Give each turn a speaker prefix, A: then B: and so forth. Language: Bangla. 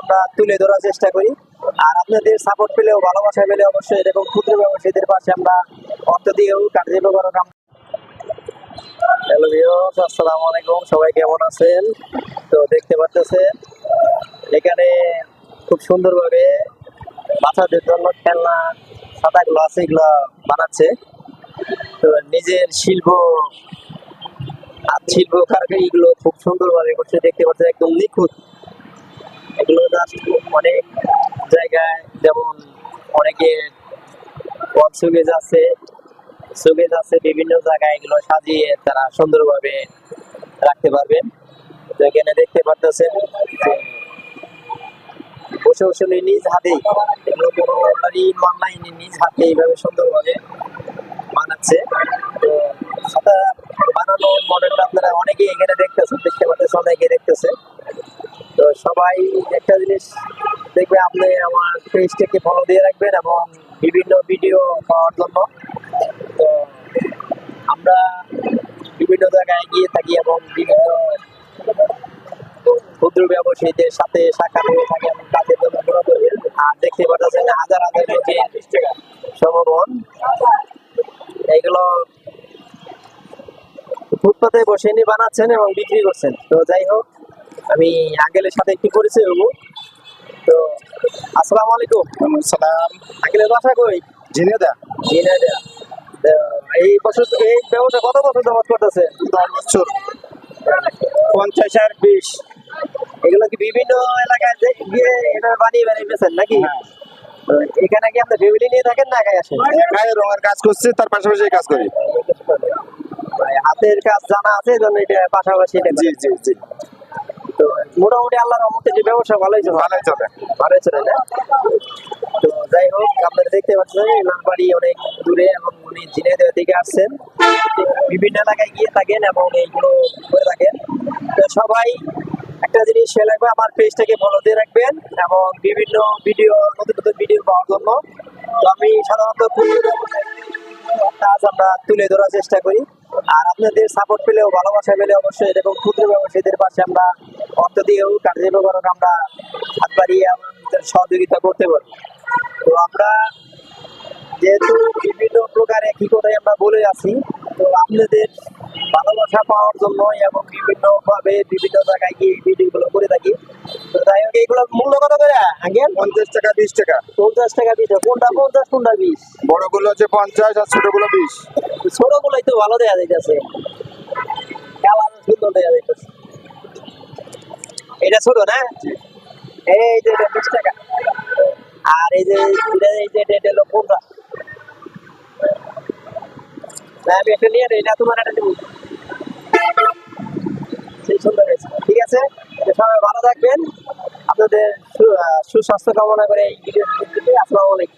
A: আমরা তুলে ধরার চেষ্টা করি আর আপনাদের সাপোর্ট পেলেও ভালোবাসা পেলে অবশ্যই এরকম ক্ষুদ্র ব্যবসায়ীদের পাশে আমরা অর্থ দিয়েও কার্যকর কাম হ্যালো আসসালামু আলাইকুম। সবাই কেমন আছেন? তো দেখতে পাচ্ছেন এখানে খুব সুন্দরভাবে বাচ্চাদের জন্য খেলনা খাতাগুলো আছে এগুলো বানাচ্ছে। তো নিজের শিল্প হাত শিল্প কারখানিগুলো খুব সুন্দরভাবে করছে, দেখতে পাচ্ছেন একদম নিখুঁত। এগুলো জাস্ট অনেক জায়গায় যেমন অনেকে সুগেজ আছে সুগেজ আছে, বিভিন্ন জায়গায় এগুলো সাজিয়ে তারা সুন্দরভাবে রাখতে পারবেন তো এখানে দেখতে পারতেছেন যে বসে বসে নিজ হাতেই এগুলো কোনো মাল নিজ হাতে এইভাবে সুন্দরভাবে বানাচ্ছে। তো খাতা মডেলটা আপনারা অনেকেই এখানে দেখতেছেন দেখতে পাচ্ছেন অনেকে দেখতেছে। তো সবাই একটা জিনিস দেখবে, আপনি আমার পেজটাকে ফলো দিয়ে রাখবেন এবং বিভিন্ন ভিডিও পাওয়ার জন্য। তো আমরা বিভিন্ন জায়গায় গিয়ে থাকি এবং বিভিন্ন ক্ষুদ্র ব্যবসায়ীদের সাথে সাক্ষাৎ হয়ে থাকে এবং তাদের জন্য আর দেখতে পাচ্ছেন হাজার হাজার লোকের সমবন এইগুলো নিয়ে বানাচ্ছেন এবং বিক্রি করছেন। তো যাই হোক আমি আঙ্কেলের সাথে একটু পরিচয় হব। তো আসসালামু আলাইকুম।
B: সালাম
A: আঙ্কেলের বাসা কই? ঝিনাইদহ। তো এই বছর এই ব্যবসা কত বছর যাবত করতেছে?
B: দশ বছর। পঞ্চাশ আর বিশ।
A: এগুলো কি বিভিন্ন এলাকায় গিয়ে এটা বানিয়ে বানিয়ে বেছেন নাকি?
B: হ্যাঁ।
A: এখানে কি আপনি ফ্যামিলি নিয়ে থাকেন না একাই আসেন?
B: একাই রঙের কাজ করছি তার পাশাপাশি কাজ করি।
A: হাতের কাজ জানা আছে এই জন্য এটা পাশাপাশি
B: জি জি জি।
A: তো মোটামুটি আল্লাহর রহমতে যে ব্যবসা ভালোই চলে।
B: ভালোই চলে।
A: ভালোই চলে না? তো যাই হোক আপনারা দেখতে পাচ্ছেন নামবাড়ি অনেক দূরে এবং উনি ঝিনাইদহ থেকে আসছেন। বিভিন্ন এলাকায় গিয়ে থাকেন এবং এইগুলো করে থাকেন। তো সবাই একটা জিনিস সে লাগবে আমার পেজটাকে ফলো দিয়ে রাখবেন এবং বিভিন্ন ভিডিও নতুন নতুন ভিডিও পাওয়ার জন্য। তো আমি সাধারণত কাজ আমরা তুলে ধরার চেষ্টা করি। আর আপনাদের সাপোর্ট পেলেও, ভালোবাসা পেলে অবশ্যই এরকম ক্ষুদ্র ব্যবসায়ীদের পাশে আমরা অর্থ দিয়েও কার্যকর আমরা হাত বাড়িয়ে আমাদের সহযোগিতা করতে পারি। তো আমরা যেহেতু বিভিন্ন প্রকারে কি করে আমরা বলে আছি তো আপনাদের ভালোবাসা পাওয়ার জন্য এবং বিভিন্ন ভাবে বিভিন্ন জায়গায় গিয়ে ভিডিওগুলো করে থাকি। মূল্য কত করে?
B: পঞ্চাশ টাকা বিশ টাকা।
A: পঞ্চাশ টাকা দিতে কোনটা পঞ্চাশ কোনটা বিশ?
B: বড়গুলো হচ্ছে পঞ্চাশ আর ছোটগুলো বিশ।
A: ছোট গুলোই তো ভালো দেওয়া যাইতেছে। কালার সুন্দর দেওয়া যাইতেছে। এটা ছোট না? এই যে এটা বিশ টাকা। আর এই যে এটা এই যে এটা হলো পঞ্চাশ। আমি একটা নিয়ে না তোমার একটা দেবো সেই সুন্দর ঠিক আছে? সবাই ভালো থাকবেন। আপনাদের সুস্বাস্থ্য কামনা করে এই ভিডিও আসসালামু আলাইকুম।